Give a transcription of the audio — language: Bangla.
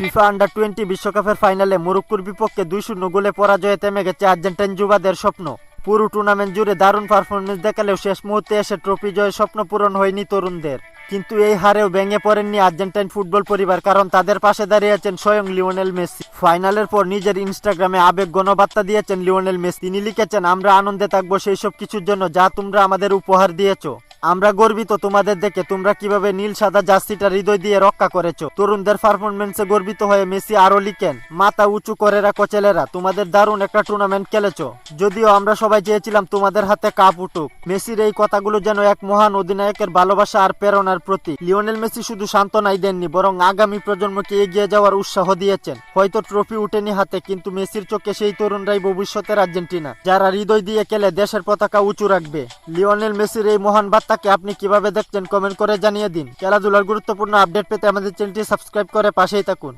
ফিফা আন্ডার টোয়েন্টি বিশ্বকাপের ফাইনালে মরক্কোর বিপক্ষে দুই শূন্য গোলে পরাজয়ে থেমে গেছে আর্জেন্টাইন যুবাদের স্বপ্ন। পুরো টুর্নামেন্ট জুড়ে দারুণ পারফরমেন্স দেখালেও শেষ মুহূর্তে এসে ট্রফি জয়ের স্বপ্ন পূরণ হয়নি তরুণদের। কিন্তু এই হারেও ভেঙে পড়েননি আর্জেন্টাইন ফুটবল পরিবার, কারণ তাদের পাশে দাঁড়িয়েছেন স্বয়ং লিওনেল মেসি। ফাইনালের পর নিজের ইনস্টাগ্রামে আবেগ গণবার্তা দিয়েছেন লিওনেল মেসি। তিনি লিখেছেন, আমরা আনন্দে থাকব সেই সব কিছুর জন্য যা তোমরা আমাদের উপহার দিয়েছ। আমরা গর্বিত, তোমাদের দেখে তোমরা কীভাবে নীল, সাদা জার্সিটা হৃদয় দিয়ে রক্ষা করেছ। তরুণদের পারফরমেন্সে গর্বিত হয়ে মেসি আরও লিখেন, মাথা উঁচু করে রাখো ছেলেরা, তোমাদের দারুণ একটা টুর্নামেন্ট খেলেছো। যদিও আমরা সবাই চেয়েছিলাম তোমাদের হাতে কাপ উঠুক। মেসির এই কথাগুলো যেন এক মহান অধিনায়কের ভালোবাসা আর প্রেরণার প্রতি লিওনেল মেসি শুধু সান্ত্বনাই দেননি, বরং আগামী প্রজন্মকে এগিয়ে যাওয়ার উৎসাহ দিয়েছেন। হয়তো ট্রফি উঠেনি হাতে, কিন্তু মেসির চোখে সেই তরুণরাই ভবিষ্যতের আর্জেন্টিনা, যারা হৃদয় দিয়ে খেলে দেশের পতাকা উঁচু রাখবে। লিওনেল মেসির এই মহান বার্তাকে আপনি কীভাবে দেখছেন কমেন্ট করে জানিয়ে দিন। খেলাধুলার গুরুত্বপূর্ণ আপডেট পেতে আমাদের চ্যানেলটি সাবস্ক্রাইব করে পাশেই থাকুন।